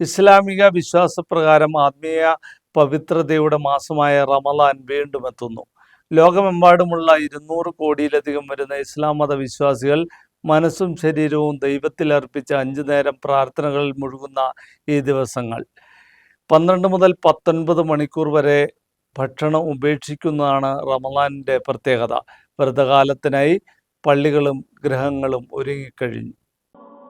ഇസ്ലാമിക വിശ്വാസപ്രകാരം ആത്മീയ പവിത്രതയുടെ മാസമായ റമലാൻ വീണ്ടും എത്തുന്നു. ലോകമെമ്പാടുമുള്ള ഇരുന്നൂറ് കോടിയിലധികം വരുന്ന ഇസ്ലാം മത വിശ്വാസികൾ മനസ്സും ശരീരവും ദൈവത്തിൽ അർപ്പിച്ച അഞ്ചു നേരം പ്രാർത്ഥനകളിൽ മുഴുകുന്ന ഈ ദിവസങ്ങൾ. പന്ത്രണ്ട് മുതൽ പത്തൊൻപത് മണിക്കൂർ വരെ ഭക്ഷണം ഉപേക്ഷിക്കുന്നതാണ് റമലാനിന്റെ പ്രത്യേകത. വ്രതകാലത്തിനായി പള്ളികളും ഗ്രഹങ്ങളും ഒരുങ്ങിക്കഴിഞ്ഞു.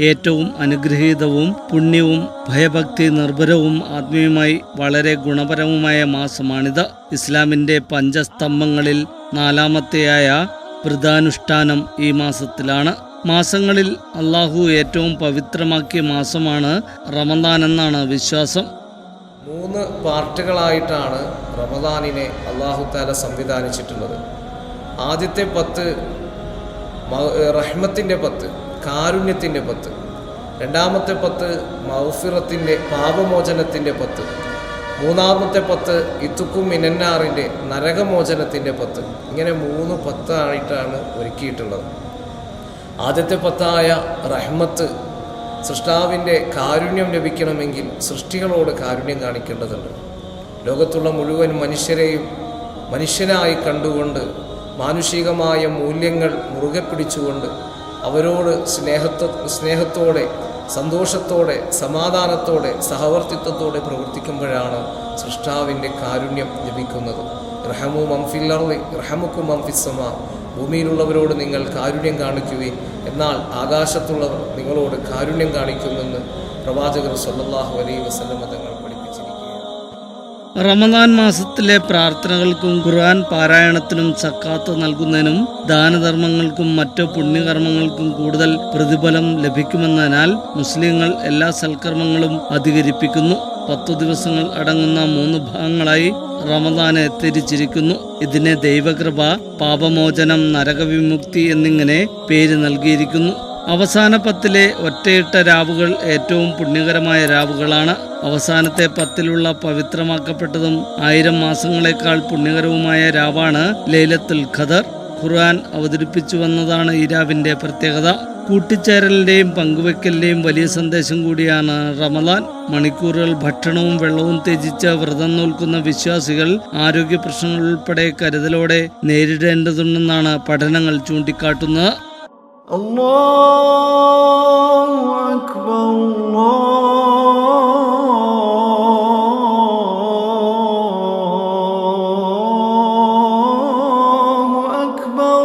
ഏറ്റവും അനുഗ്രഹീതവും പുണ്യവും ഭയഭക്തി നിർഭരവും ആത്മീയമായി വളരെ ഗുണപരവുമായ മാസമാണിത്. ഇസ്ലാമിന്റെ പഞ്ചസ്തംഭങ്ങളിൽ നാലാമത്തെയായ വ്രതാനുഷ്ഠാനം ഈ മാസത്തിലാണ്. മാസങ്ങളിൽ അള്ളാഹു ഏറ്റവും പവിത്രമാക്കിയ മാസമാണ് റമദാൻ എന്നാണ് വിശ്വാസം. മൂന്ന് പാർട്ടുകളായിട്ടാണ് റമദാനിനെ അള്ളാഹു താല സംവിധാനിച്ചിട്ടുള്ളത്. ആദ്യത്തെ പത്ത് റഹ്മത്തിന്റെ പത്ത്. കാരുണ്യത്തിന്റെ പത്ത്. രണ്ടാമത്തെ പത്ത് മൗഫിറത്തിന്റെ പാപമോചനത്തിന്റെ പത്ത്. മൂന്നാമത്തെ പത്ത് ഇത്തുക്കും മിനന്നാറിന്റെ നരകമോചനത്തിന്റെ പത്ത്. ഇങ്ങനെ മൂന്ന് പത്തായിട്ടാണ് ഒരുക്കിയിട്ടുള്ളത്. ആദ്യത്തെ പത്തായ റഹ്മത്ത് സൃഷ്ടാവിന്റെ കാരുണ്യം ലഭിക്കണമെങ്കിൽ സൃഷ്ടികളോട് കാരുണ്യം കാണിക്കേണ്ടതുണ്ട്. ലോകത്തുള്ള മുഴുവൻ മനുഷ്യരെയും മനുഷ്യനായി കണ്ടുകൊണ്ട് മാനുഷികമായ മൂല്യങ്ങൾ മുറുകെ പിടിച്ചുകൊണ്ട് അവരോട് സ്നേഹത്വ സ്നേഹത്തോടെ സന്തോഷത്തോടെ സമാധാനത്തോടെ സഹവർത്തിത്വത്തോടെ പ്രവർത്തിക്കുമ്പോഴാണ് സൃഷ്ടാവിന്റെ കാരുണ്യം ലഭിക്കുന്നത്. റഹമു മംഫില്ലറി റഹമുക്കും മംഫിസമ ഭൂമിയിലുള്ളവരോട് നിങ്ങൾ കാരുണ്യം കാണിക്കുകയും എന്നാൽ ആകാശത്തുള്ളവർ നിങ്ങളോട് കാരുണ്യം കാണിക്കുമെന്ന് പ്രവാചകർ സല്ലല്ലാഹു അലൈ വസല്ലം തങ്ങൾ റമദാൻ മാസത്തിലെ പ്രാർത്ഥനകൾക്കും ഖുർആൻ പാരായണത്തിനും സക്കാത്ത് നൽകുന്നതിനും ദാനധർമ്മങ്ങൾക്കും മറ്റു പുണ്യകർമ്മങ്ങൾക്കും കൂടുതൽ പ്രതിഫലം ലഭിക്കുമെന്നതിനാൽ മുസ്ലിങ്ങൾ എല്ലാ സൽക്കർമ്മങ്ങളും അധികരിപ്പിക്കുന്നു. പത്തു ദിവസങ്ങൾ അടങ്ങുന്ന മൂന്ന് ഭാഗങ്ങളായി റമദാനെ തിരിച്ചിരിക്കുന്നു. ഇതിനെ ദൈവകൃപ പാപമോചനം നരകവിമുക്തി എന്നിങ്ങനെ പേര് നൽകിയിരിക്കുന്നു. അവസാന പത്തിലെ ഒറ്റയിട്ട രാവുകൾ ഏറ്റവും പുണ്യകരമായ രാവുകളാണ്. അവസാനത്തെ പത്തിലുള്ള പവിത്രമാക്കപ്പെട്ടതും ആയിരം മാസങ്ങളെക്കാൾ പുണ്യകരവുമായ രാവാണ് ലൈലത്തുൽ ഖദർ. ഖുർആൻ അവതരിപ്പിച്ചു വന്നതാണ് ഈ രാവിന്റെ പ്രത്യേകത. കൂട്ടിച്ചേരലിന്റെയും പങ്കുവെക്കലിന്റെയും വലിയ സന്ദേശം കൂടിയാണ് റമദാൻ. മണിക്കൂറുകൾ ഭക്ഷണവും വെള്ളവും ത്യജിച്ച് വ്രതം നോൽക്കുന്ന വിശ്വാസികൾ ആരോഗ്യ പ്രശ്നങ്ങൾ ഉൾപ്പെടെ കരുതലോടെ നേരിടേണ്ടതുണ്ടെന്നാണ് പഠനങ്ങൾ ചൂണ്ടിക്കാട്ടുന്നത്. الله أكبر الله أكبر.